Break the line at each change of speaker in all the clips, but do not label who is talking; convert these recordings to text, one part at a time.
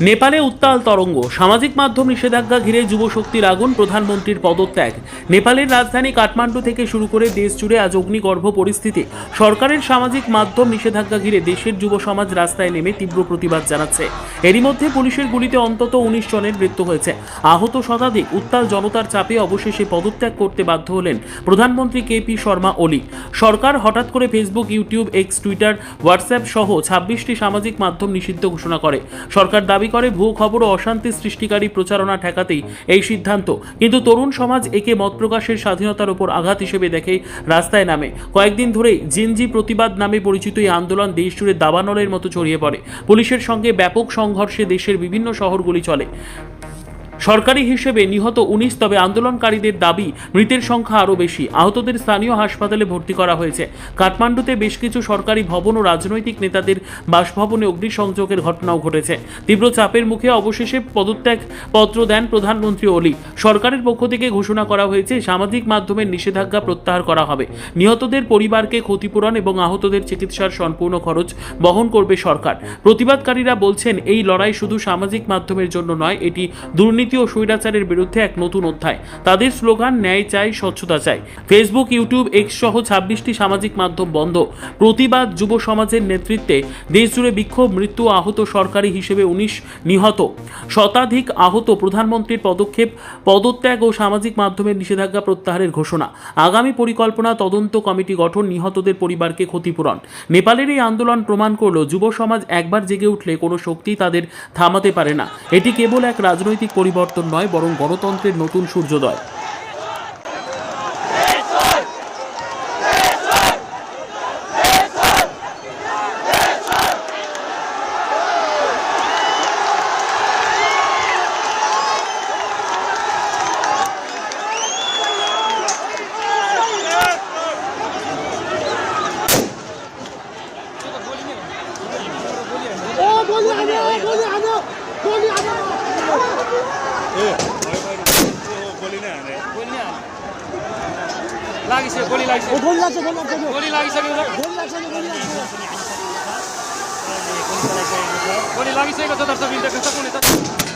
নেপালে উত্তাল তরঙ্গ, সামাজিক মাধ্যম নিষেধাজ্ঞা ঘিরে যুবশক্তির আগুন, প্রধানমন্ত্রীর পদত্যাগ। নেপালের রাজধানী কাঠমান্ডু থেকে শুরু করে দেশ জুড়ে আজ অগ্নিগর্ভ পরিস্থিতি। সরকারের সামাজিক মাধ্যম নিষেধাজ্ঞা ঘিরে দেশের যুব সমাজ রাস্তায় নেমে তীব্র প্রতিবাদ জানাচ্ছে। এরই মধ্যে পুলিশের গুলিতে অন্তত উনিশ জনের মৃত্যু হয়েছে। আহত শতাধিক উত্তাল জনতার চাপে অবশেষে পদত্যাগ করতে বাধ্য হলেন প্রধানমন্ত্রী কে পি শর্মা ওলি সরকার হঠাৎ করে Facebook, YouTube, X, Twitter, WhatsApp সহ ছাব্বিশটি সামাজিক মাধ্যম নিষিদ্ধ ঘোষণা করে। সরকার দাবি করে, ভুয়ো খবর ও অশান্তি সৃষ্টিকারী প্রচারণা ঠেকাতেই এই সিদ্ধান্ত। কিন্তু তরুণ সমাজ একে মত প্রকাশের স্বাধীনতার উপর আঘাত হিসেবে দেখে রাস্তায় নামে। কয়েকদিন ধরেই জিনজি প্রতিবাদ নামে পরিচিত এই আন্দোলন দেশ জুড়ে দাবানলের মতো ছড়িয়ে পড়ে। পুলিশের সঙ্গে ব্যাপক সংঘর্ষে দেশের বিভিন্ন শহরগুলি চলে। সরকারি হিসেবে নিহত উনিশ, তবে আন্দোলনকারীদের দাবি মৃতের সংখ্যা আরও বেশি। আহতদের স্থানীয় হাসপাতালে ভর্তি করা হয়েছে। কাঠমান্ডুতে বেশ কিছু সরকারি ভবন ও রাজনৈতিক নেতাদের বাসভবনে অগ্নিসংযোগের ঘটনাও ঘটেছে। তীব্র চাপের মুখে অবশেষে পদত্যাগ পত্র দেন প্রধানমন্ত্রী ওলি। সরকারের পক্ষ থেকে ঘোষণা করা হয়েছে, সামাজিক মাধ্যমের নিষেধাজ্ঞা প্রত্যাহার করা হবে। নিহতদের পরিবারকে ক্ষতিপূরণ এবং আহতদের চিকিৎসার সম্পূর্ণ খরচ বহন করবে সরকার। প্রতিবাদকারীরা বলছেন, এই লড়াই শুধু সামাজিক মাধ্যমের জন্য নয়, এটি দুর্নীতি ও স্বৈরাচারের বিরুদ্ধে এক নতুন অধ্যায়। তাদের স্লোগান, ন্যায় চাই, স্বচ্ছতা চাই। ফেসবুক ইউটিউব এক্স সহ ছাব্বিশটি সামাজিক মাধ্যম বন্ধ। প্রতিবাদ যুব সমাজের নেতৃত্বে দেশজুড়ে বিক্ষোভ, মৃত্যু আহত সরকারি হিসেবে উনিশ নিহত। শতাধিক আহত প্রধানমন্ত্রীর পদক্ষেপ, পদত্যাগ ও সামাজিক মাধ্যমের নিষেধাজ্ঞা প্রত্যাহারের ঘোষণা। আগামী পরিকল্পনা তদন্ত কমিটি গঠন, নিহতদের পরিবারকে ক্ষতিপূরণ। নেপালের এই আন্দোলন প্রমাণ করল, যুব সমাজ একবার জেগে উঠলে কোনো শক্তি তাদের থামাতে পারে না। এটি কেবল এক রাজনৈতিক পরিবর্তন নয় বরং গণতন্ত্রের নতুন সূর্যোদয়।
लागिसक्यो लागिसकेको छ लागिसकेको छ दर्शक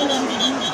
Rennen beginnt.